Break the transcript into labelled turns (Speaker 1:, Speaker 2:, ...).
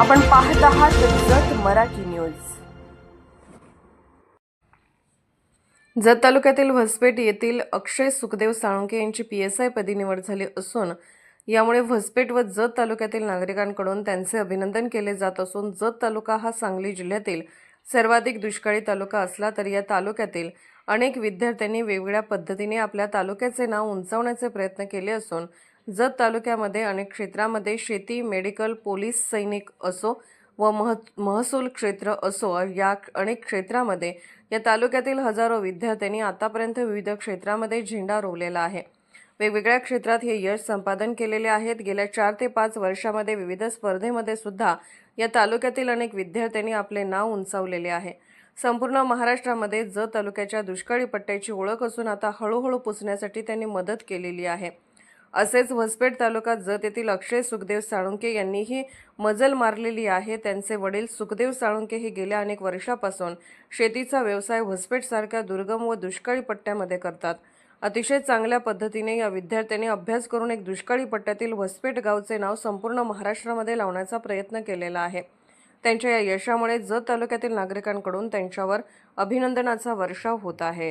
Speaker 1: आपण पाहत आहात जत मराठी न्यूज. जत तालुक्यातील व्हसपेट येथील अक्षय सुखदेव साळुंके यांची पी एस आय पदी निवड झाली असून यामुळे व्हसपेट व जत तालुक्यातील नागरिकांकडून त्यांचे अभिनंदन केले जात असून जत तालुका हा सांगली जिल्ह्यातील सर्वाधिक दुष्काळी तालुका असला तरी या तालुक्यातील अनेक विद्यार्थ्यांनी वेगवेगळ्या पद्धतीने आपल्या तालुक्याचे नाव उंचावण्याचे प्रयत्न केले असून जत तालुक्यामध्ये अनेक क्षेत्रामध्ये शेती मेडिकल पोलीस सैनिक असो व मह महसूल क्षेत्र असो या अनेक क्षेत्रामध्ये या तालुक्यातील हजारो विद्यार्थ्यांनी आतापर्यंत विविध क्षेत्रामध्ये झेंडा रोवलेला आहे. वेगवेगळ्या क्षेत्रात हे यश संपादन केलेले आहेत. गेल्या चार ते पाच वर्षामध्ये विविध स्पर्धेमध्ये सुद्धा या तालुक्यातील अनेक विद्यार्थ्यांनी आपले नाव उंचावलेले आहे. संपूर्ण महाराष्ट्रामध्ये जत तालुक्याच्या दुष्काळी पट्ट्याची ओळख असून आता हळूहळू पुसण्यासाठी त्यांनी मदत केलेली आहे. असेच वसपेठ तालुका जत येथील अक्षय सुखदेव साळुंके यांनीही मजल मारलेली आहे. त्यांचे वडील सुखदेव साळुंके हे गेल्या अनेक वर्षापासून शेतीचा व्यवसाय व्हसपेठसारख्या दुर्गम व दुष्काळी पट्ट्यामध्ये करतात. अतिशय चांगल्या पद्धतीने या विद्यार्थ्यांनी अभ्यास करून एक दुष्काळी पट्ट्यातील व्हसपेठ गावचे नाव संपूर्ण महाराष्ट्रामध्ये लावण्याचा प्रयत्न केलेला आहे. त्यांच्या या यशामुळे जत तालुक्यातील नागरिकांकडून त्यांच्यावर अभिनंदनाचा वर्षाव होत आहे.